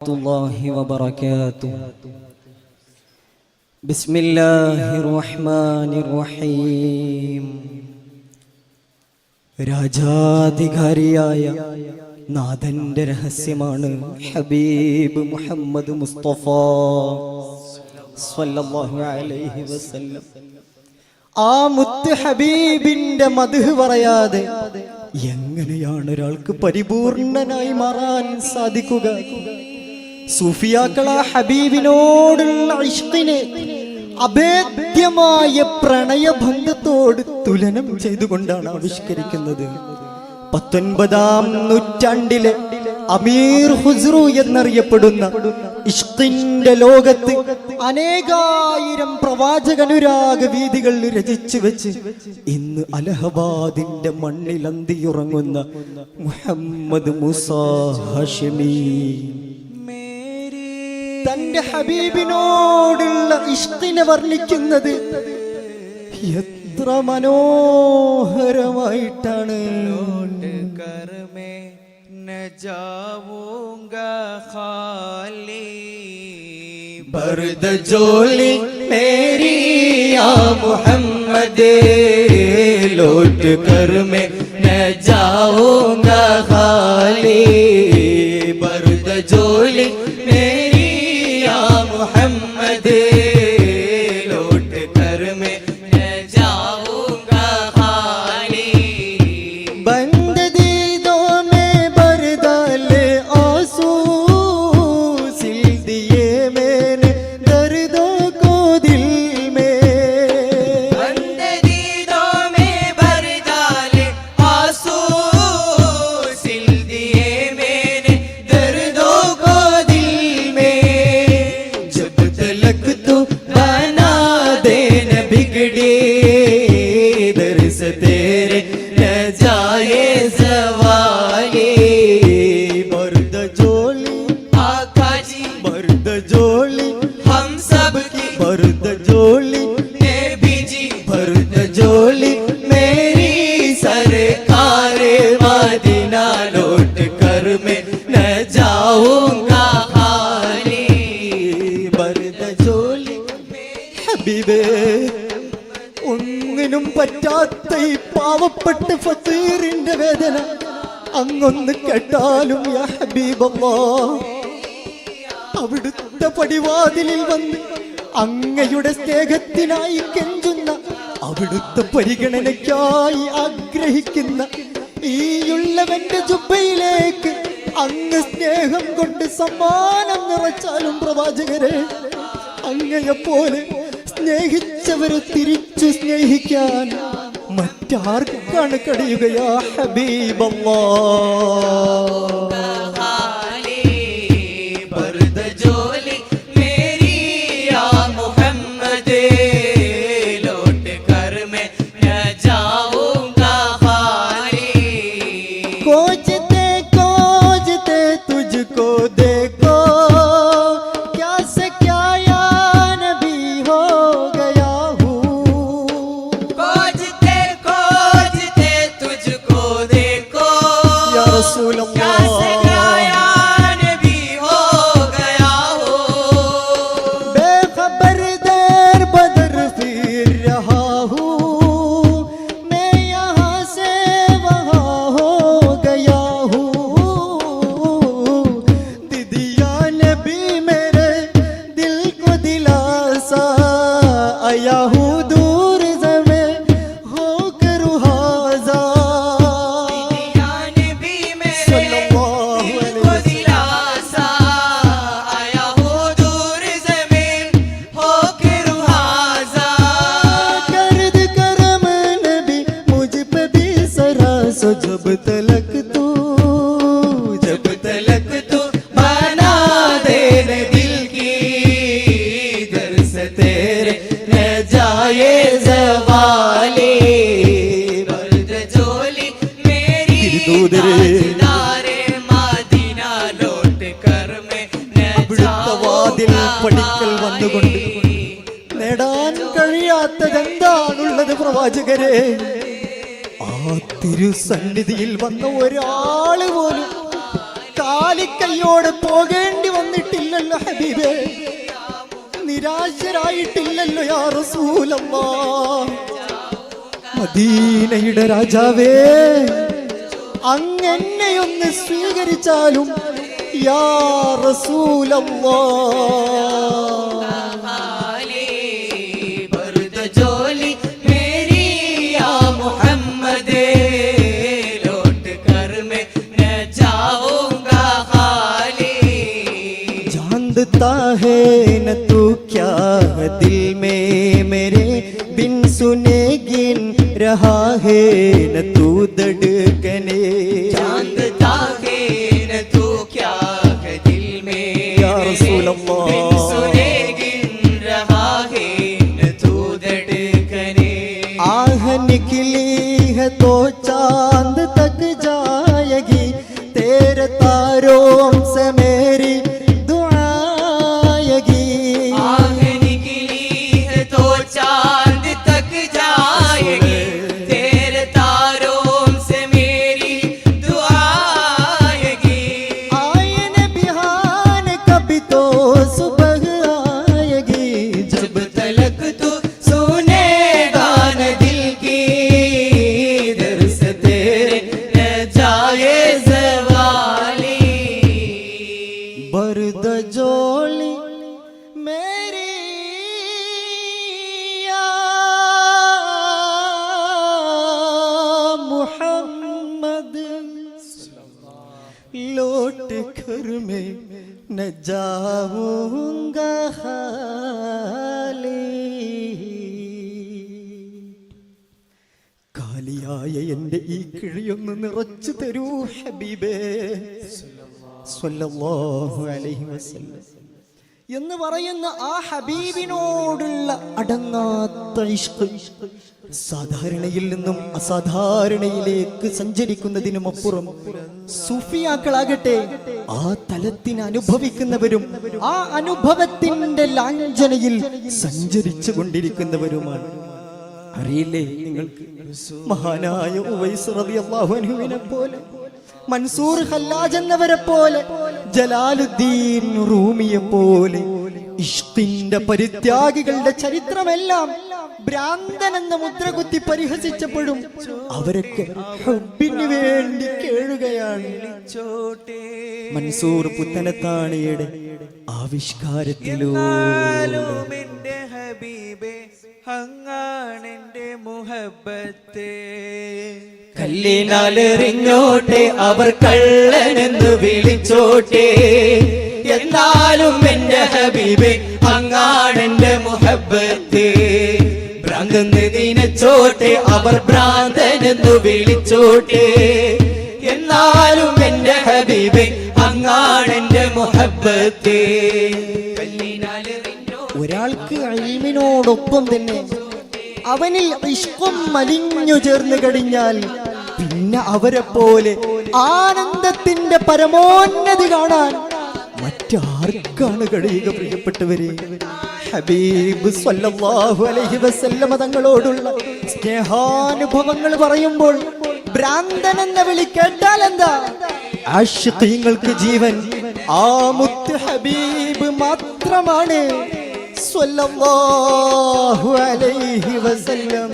الله وبركاته بسم الله الرحمن الرحيم രാജാധികാരിയായ നാഥന്റെ രഹസ്യമാണ് ഹബീബ് മുഹമ്മദ് മുസ്തഫ സ്വല്ലല്ലാഹു അലൈഹി വസല്ലം ആ മുത്ത് ഹബീബിന്റെ മധു പറയാതെ എങ്ങനെയാണ് ഒരാൾക്ക് പരിപൂർണനായി മാറാൻ സാധിക്കുക സൂഫിയാക്കൾ ആ ഹബീബിനോടുള്ള ഇഷ്കിനെ അഭേദ്യമായ പ്രണയബന്ധത്തോട് തുലനം ചെയ്തുകൊണ്ടാണ് ആവിഷ്കരിക്കുന്നത്. പത്തൊൻപതാം നൂറ്റാണ്ടിലെ അമീർ ഹുസ്രു എന്നറിയപ്പെടുന്ന ഇഷ്കിന്റെ ലോകത്ത് അനേകായിരം പ്രവാചകനുരാഗ വീതികൾ രചിച്ചു വെച്ച് ഇന്ന് അലഹബാദിന്റെ മണ്ണിലന്തിയുറങ്ങുന്ന മുഹമ്മദ് മുസാ ഹഷിമി. തന്റെ ഹബീബിനോടുള്ള ഇഷ്ടിനെ വർണിക്കുന്നത് എത്ര മനോഹരമായിട്ടാണ്. ജോലി ലോട്ട് കർമ്മ न जाऊंगा ഹബീബേ ഒന്നിനും പറ്റാത്ത ഈ പാവപ്പെട്ട ഫസീറിന്റെ വേദന അങ്ങൊന്ന് കേട്ടാലും യാ ഹബീബല്ലാ. അവിടുത്തെ പടിവാതിലിൽ വന്ന് അങ്ങയുടെ സ്നേഹത്തിനായി കെഞ്ചുന്ന അവിടുത്തെ പരിഗണനയ്ക്കായി ആഗ്രഹിക്കുന്ന ഈയുള്ളവന്റെ ജുബയിലേക്ക് അങ്ങ് സ്നേഹം കൊണ്ട് സമ്മാനം നിറച്ചാലും പ്രവാചകരെ അങ്ങയെപ്പോലെ സ്നേഹിച്ചവരെ തിരിച്ചു സ്നേഹിക്കാൻ മറ്റാർക്കാണ് കഴിയുകയാ ഹബീബല്ലാ. വാതിൽ പടിക്കൽ വന്നുകൊണ്ട് നേടാൻ കഴിയാത്തതെന്താണുള്ളത് പ്രവാചകരെ? ആ തിരുസന്നിധിയിൽ വന്ന ഒരാൾ പോലും കാലിക്കയ്യോട് പോകേണ്ടി വന്നിട്ടില്ലല്ലോ ഹബീബേ. നിരാശരായിട്ടില്ലല്ലോ യാ റസൂലമ്മ. മദീനയുടെ രാജാവേ അങ്ങെന്നെയൊന്ന് സ്വീകരിച്ചാലും या रसूल मेरी मोहम्मद लौट कर मैं न जाऊँगा खाली जानता है न तू क्या है दिल में मेरे बिन सुने गिन रहा है न तू दड़ निकली है तो चाँद लौट कर मैं न जाऊंगा खाली കാലിയായ എന്റെ ഈ കിഴിയൊന്ന് നിറച്ചു തരൂ ഹബീബേ സ്വല്ലല്ലാഹു അലൈഹി വസല്ലം എന്ന് പറയുന്ന ആ ഹബീബിനോടുള്ള അടങ്ങാത്ത ഇഷ്ക് സാധാരണയിൽ നിന്നും അസാധാരണയിലേക്ക് സഞ്ചരിക്കുന്നതിനും അപ്പുറം സൂഫിയാക്കളാകട്ടെ ആ തലത്തിന് അനുഭവിക്കുന്നവരും ആ അനുഭവത്തിന്റെ ലാഞ്ചനയിൽ സഞ്ചരിച്ചു കൊണ്ടിരിക്കുന്നവരുമാണ്. അറിയില്ലേ നിങ്ങൾക്ക്? മഹാനായ ഉവൈസ് പോലെ മൻസൂർ ഹല്ലാജ് എന്നവരെ പോലെ ജലാലുദ്ദീൻ റൂമിയെ പോലെ ഇഷ്ടിന്റെ പരിത്യാഗികളുടെ ചരിത്രമെല്ലാം ഭ്രാന്തൻ എന്ന മുദ്ര കുത്തി പരിഹസിച്ചപ്പോഴും അവരൊക്കെ ഹബ്ബിന് വേണ്ടി കേഴുകയാണ് മൻസൂർ പുത്തനത്താണിയുടെ ആവിഷ്കാരത്തിലൂടെ. ഹബീബെ അങ്ങാണെന്റെ മുഹബത്തെ. കല്ലിനാലെറിഞ്ഞോട്ടെ അവർ കള്ളനെന്ന് വിളിച്ചോട്ടെ. എന്നാലും എന്റെ ഹബീബെ അങ്ങാണെന്റെ മുഹബത്ത്. ഭ്രാന്തെന്ന് ദിനച്ചോട്ടെ അവർ ഭ്രാന്തനെന്നു വിളിച്ചോട്ടെ. എന്നാലും എന്റെ ഹബീബെ അങ്ങാണെന്റെ ഒരാൾക്ക് അഴിമിനോടൊപ്പം തന്നെ അവനിൽ ഇഷ്കം മലിഞ്ഞു ചേർന്ന് കഴിഞ്ഞാൽ പിന്നെ അവരെ പോലെ ആനന്ദത്തിന്റെ പരമോന്നതി കാണാൻ മറ്റാർക്കാണ് കഴിയുക പ്രിയപ്പെട്ടവരെ? ഹബീബ് സ്വല്ലല്ലാഹു അലൈഹി വസല്ലമ തങ്ങളോടുള്ള സ്നേഹാനുഭവങ്ങൾ പറയുമ്പോൾ ഭ്രാന്തൻ എന്ന വിളി കേട്ടാൽ എന്താ? ആഷിഖീങ്ങൾക്ക് ജീവൻ ആ മുത്ത് ഹബീബ് മാത്രമാണ് സ്വല്ലല്ലാഹു അലൈഹി വസല്ലം.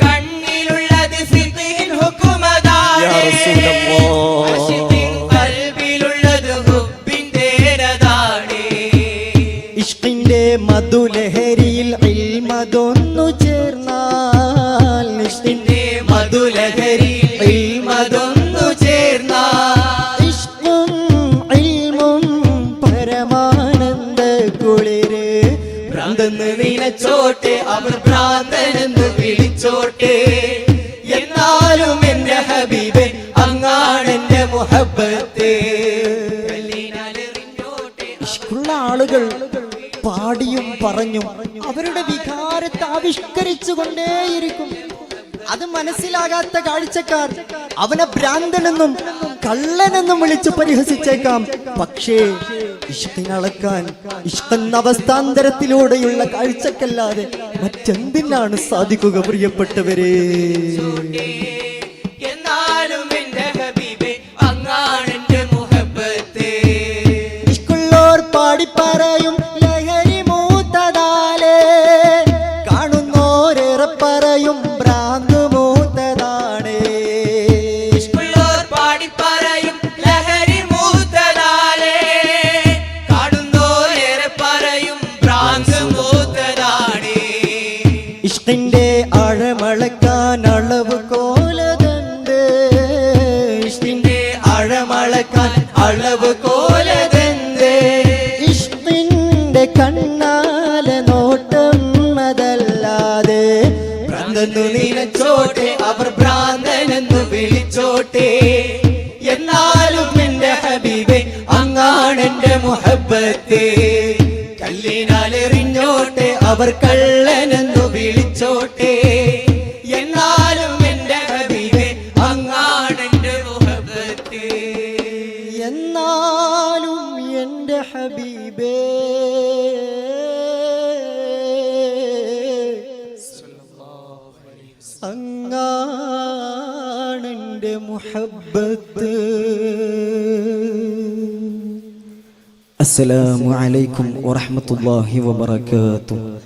കണ്ണിലുള്ളത് ഖൽബിലുള്ളത് ഹുബ്ബിന്റേതാണ് ഇഷ്കിന്റെ മധുലഹരിയിൽ ഇൽമതൊന്നു ചേർന്നാൽ. ഇഷ്കിന്റെ മധുലഹരിയിൽ ഇൽമതൊന്നു ഭ്രാന്തെന്ന് അവർ ഭ്രാന്തനെന്ന് വിളിച്ചോട്ടെ. എന്നാലും എന്റെ ഹബീബെ അങ്ങാണെന്റെ മുഹബത്ത് മുഹബത്തെ ആളുകൾ പാടിയും പറഞ്ഞും അവരുടെ വികാരത്തെ ആവിഷ്കരിച്ചു കൊണ്ടേയിരിക്കും അത് മനസ്സിലാകാത്ത കാഴ്ചക്കാർ അവനെ ഭ്രാന്തനെന്നും കള്ളനെന്നും വിളിച്ചു പരിഹസിച്ചേക്കാം. പക്ഷേ ഇഷ്ടത്തിനളക്കാൻ ഇഷ്ടന്ന അവസ്ഥാന്തരത്തിലൂടെയുള്ള കാഴ്ചക്കല്ലാതെ മറ്റെന്തിനാണ് സാധിക്കുക പ്രിയപ്പെട്ടവരെ? ഇഷ്ടിന്റെ ആഴമളക്കാൻ അളവ് കോലതണ്ട്. ഇഷ്ടിന്റെ ആഴമളക്കാൻ അളവ് കോലതണ്ട്. ഇഷ്ടിന്റെ കണ്ണാലെ നോട്ടം അതല്ലാതെ ഭ്രാന്തെന്നു നിനച്ചോട്ടെ അവർ ഭ്രാന്തനെന്നു വിളിച്ചോട്ടെ. എന്നാലും എന്റെ ഹബീബെ അങ്ങാണ് എന്റെ മുഹബത്തെ കല്ലിനാലെറിഞ്ഞോട്ടെ അവർ കള്ളനെന്നു വിളിച്ചോട്ടെ എന്നാലും എന്റെ ഹബീബെ എന്നാലും എന്റെ ഹബീബേ മുഹബത്ത്. അസ്സലാമു അലൈക്കും വറഹ്മത്തുള്ളാഹി വബറകാതുഹു.